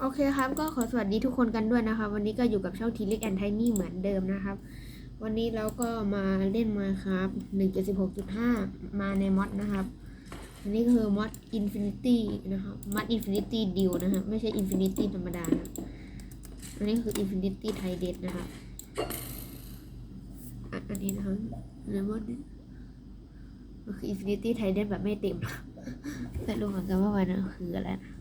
โอเคครับก็ขอสวัสดีทุกคนกันด้วยนะครับวันนี้ก็อยู่กับช่องทีเล็กแอนไทนี่เหมือนเดิมนะครับ วันนี้เราก็มาเล่นมาครับ1.16.5 มาในมอดนะครับ อันนี้ก็คือมอด Infinity นะครับมอด Infinity Deal นะครับไม่ใช่ Infinity ธรรมดานะอันนี้คือ Infinity t i d e d นะครับอันนี้นะครับในมอดนี้มันคือ Infinity t i d e d แบบไม่เต็มแต่รู้เหมือนกันว่ามันคืออะไรนะ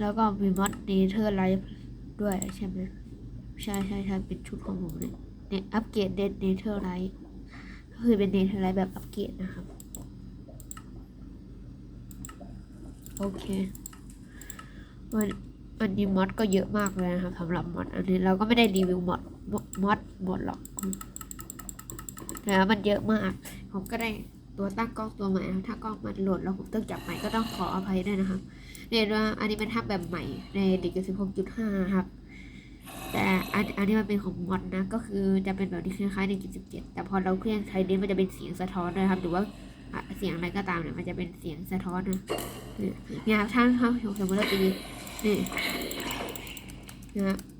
แล้วก็มีมอดเนเธอร์ไลฟ์ด้วยใช่ไหมใช่ใช่ใช่เป็นชุดของผมเนี่ยเนี่ยอัปเกรดเดนเนเธอร์ไลฟ์ก็คือเป็นเนเธอร์ไลฟ์แบบอัปเกรดนะครับ โอเควันวันนี้มอดก็เยอะมากเลยนะครับสำหรับมอดอันนี้เราก็ไม่ได้รีวิวมอดมอดหมดหรอกแต่มันเยอะมาก ผมก็ได้ ตัวตั้งกล้องตัวใหม่นะถ้ากล้องมันหลดแล้วผมต้องจับใหม่ก็ต้องขออภัยด้วยนะครับเรียนว่าอันนี้เป็นทับแบบใหม่ในเด็กสิบหกจุดห้าครับ แต่อันอันนี้มันเป็นของมอดนะ ก็คือจะเป็นแบบที่คล้ายๆหนึ่งจุดสิบเจ็ดแต่พอเราเครื่องใช้เดนมันจะเป็นเสียงสะท้อนนะครับ หรือว่าเสียงอะไรก็ตามเนี่ยมันจะเป็นเสียงสะท้อนนะเนี่ยเนี่ยครับท่านครับสมมติเราตีนี่นะครับ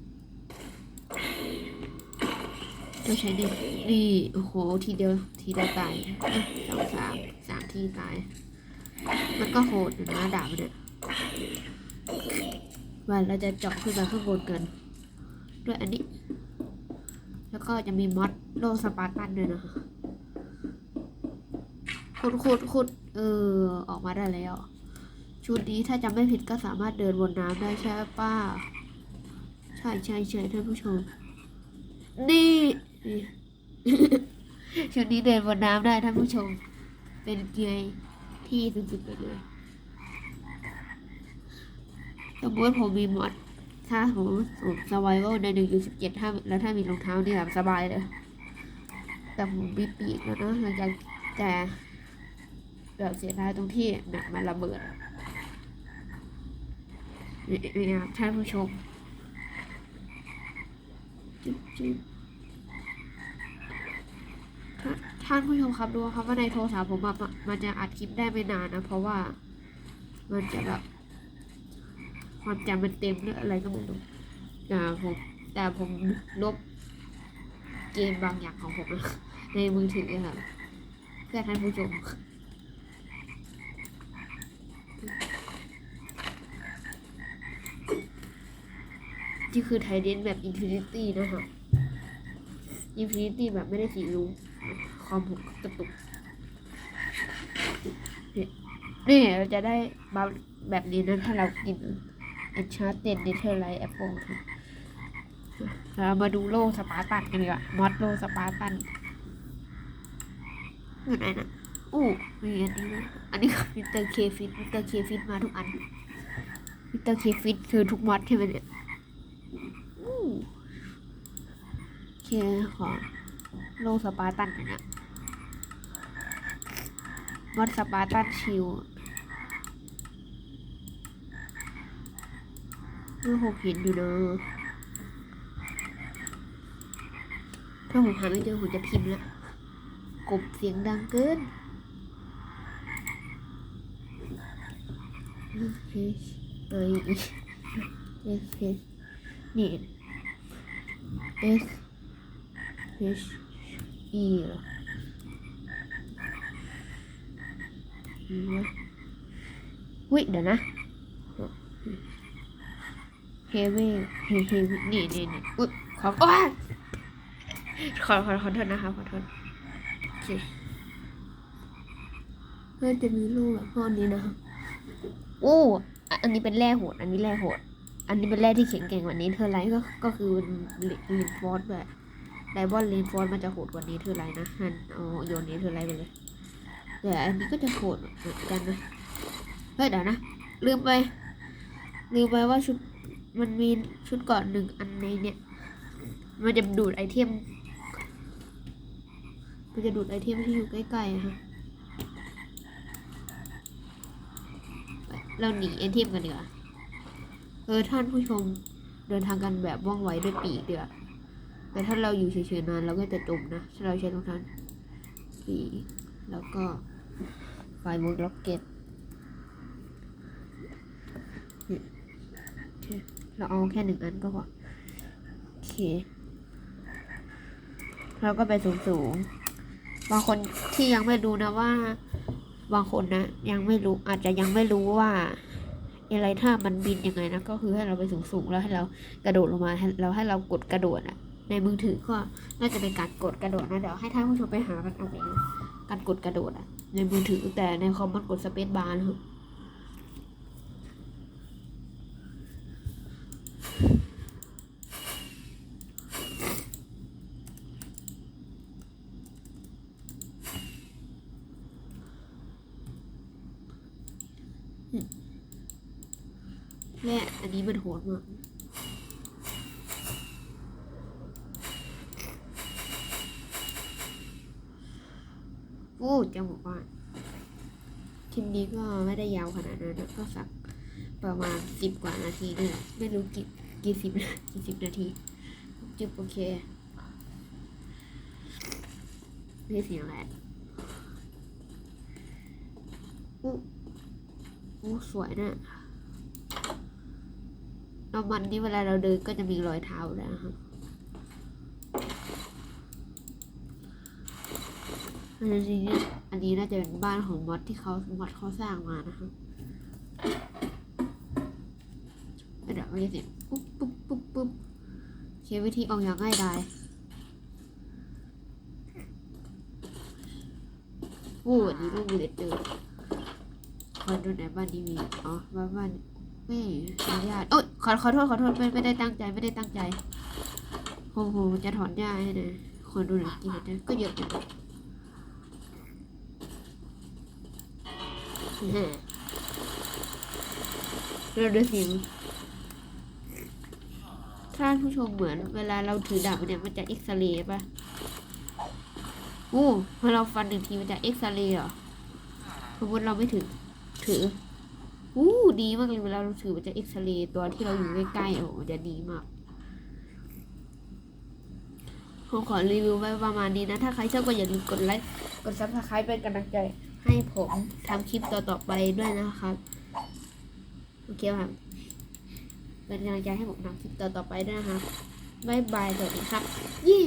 เราใช้นี่นี่โอ้โห ทีเดียวทีเดียวตายอ้ยสองสามสามทีตาย มันก็โหดอยู่นะดาบเนี่ยวันเราจะเจาะขึ้นมาข้างบนกัน ด้วยอันนี้ แล้วก็จะมีมอดโลสปาร์ตันด้วยนะคะขุดขุดขุดเออ ออกมาได้แล้ว ชุดนี้ถ้าจำไม่ผิดก็สามารถเดินบนน้ำได้ใช่ป้า ใช่ใช่ใช่ท่านผู้ชมนี่ ชุดนี้เดินบนน้ำได้ท่านผู้ชม เป็นเกียร์ที่สุดๆไปเลยสมมติผมมีมอดถ้าผมผมสวายว่าในหนึ่งจุดสิบเจ็ดถ้าแล้วถ้ามีรองเท้านี่แบบสบายเลย แต่ผมมีปีกแล้วเนะหลังจากแต่แบบเสียดายตรงที่หนักมันระเบิดนี่นี่ครับท่านผู้ชม จุ๊บจุ๊บ ท่านผู้ชมครับดูครับว่าในโทรศัพท์ผมอะมันมันจะอัดคลิปได้ไม่นานนะ เพราะว่ามันจะแบบความจำมันเต็มหรืออะไรก็ไม่รู้แต่ผมแต่ผมลบเกมบางอย่างของผมนะในมือถือค่ะเพื่อท่านผู้ชมนี่คือไทเดนแบบอินฟินิตี้นะคะอินฟินิตี้แบบไม่ได้สีรุ้ง คอมผมกระตุกนี่เราจะได้มาแบบนี้นะถ้าเรากิน Enchanted Netherite Apple ค่ะเรามาดูโล่สปาร์ตันกันดีกว่ามอดโล่สปาร์ตันอยู่ไหนนะอู้มีอันนี้นะอันนี้คือมิสเตอร์เคฟิตมิสเตอร์เคฟิตมาทุกอันมิสเตอร์เคฟิตคือทุกมอดใช่ไหมเนี่ยอู้เคขอโล่สปาร์ตันหน่ยนะ มอดสปาร์ตันชิลเมื่อผมเห็นอยู่เนอะถ้าผมหาไม่เจอผมจะพิมพ์ละกบเสียงดังเกิน H I E S H นี่ S H E เหรออืม วิเดี๋ยวนะเฮเวเฮเฮนี่นี่นี่อุ๊ยขออ้ยขอขอขอโทษนะคะขอโทษโอเคเพื่อจะมีรูปแบบพวกนี้นะคะโอ้อันนี้เป็นแร่โหด อันนี้แร่โหด อันนี้เป็นแร่ที่แข็งแกร่งกว่านี้เธอไรก็ก็คือลีนฟอสแบบไดบอนลีนฟอสมันจะโหดกว่านี้เธอไรนะฮันเอาโยนนี้เธอไรไปเลย แต่อันนี้ก็จะโหดเหมือนกันนะเฮ้ยเดี๋ยวนะ ลืมไป ลืมไปว่าชุดมันมีชุดก่อนหนึ่งอันในเนี่ย มันจะดูดไอเทม มันจะดูดไอเทมที่อยู่ใกล้ๆอะฮะเราหนีไอเทมกันดีกว่าเออท่านผู้ชมเดินทางกันแบบว่องไวด้วยปีกเดือแต่ถ้าเราอยู่เฉยๆนานเราก็จะจมนะถ้าเราใช้รงเท้าปีแล้วก็ ไฟมูดล็อกเก็ตเราเอาแค่หนึ่งอันก็พอโอเคเราก็ไปสูงสูงบางคนที่ยังไม่รู้นะว่า บางคนนะยังไม่รู้อาจจะยังไม่รู้ว่าอะไรถ้ามันบินยังไงนะก็คือให้เราไปสูงสูงแล้วให้เรากระโดดลงมาให้เราให้เรากดกระโดดอะในมือถือก็น่าจะเป็นการกดกระโดดนะเดี๋ยวให้ท่านผู้ชมไปหากันเอาเองการกดกระโดดอะ ในมือถือแต่ในคอมมันกดสเปซบาร์นะครับและอันนี้มันโหดมาก โอ้จะบอกว่าคลิปนี้ก็ไม่ได้ยาวขนาดนั้นก็สักประมาณสิบกว่านาทีนี่แหละไม่รู้กี่กี่สิบกี่สิบนาทีจุบโอเคนี่เสียงอะไรอู้อู้สวยนะน้ำมันนี่เวลาเราเดินก็จะมีรอยเท้าแล้วนะครับ อันนี้เนี่ยอันนี้น่าจะเป็นบ้านของมอดที่เขามอดเขาสร้างมานะครับเดี๋ยวไม่ได้เสียงปุ๊บปุ๊บปุ๊บปุ๊บเขียนวิธีออกอย่างง่ายดายโอ้อันนี้ลูกบูเลตเจอคนดูไหนบ้านนี้มีอ๋อบ้านบ้านไม่อนุญาตโอ๊ยขอขอโทษขอโทษไม่ไม่ได้ตั้งใจไม่ได้ตั้งใจโอ้โหจะถอนหญ้าให้นะคนดูหน่อยกี่นาทีก็เยอะจังแหม่ เราดูสิท่านผู้ชมเหมือนเวลาเราถือดาบเนี่ยมันจะเอ็กซเรย์ป่ะอู้พอเราฟันหนึ่งทีมันจะเอ็กซเรย์เหรอสมมติเราไม่ถือ ถืออู้ดีมากเลยเวลาเราถือมันจะเอ็กซเรย์ตัวที่เราอยู่ใกล้ๆโอ้มันจะดีมากผมขอรีวิวไว้ประมาณนี้นะ ถ้าใครชอบก็อย่าลืมกดไลค์ กดซับสไครป์เป็นกำลังใจ ให้ผมทำคลิปต่อๆไปด้วยนะครับโอเคครับเป็นกำลังใจให้ผมทำคลิปต่อๆไปด้วยนะครับบ๊ายบายสวัสดีครับ เย้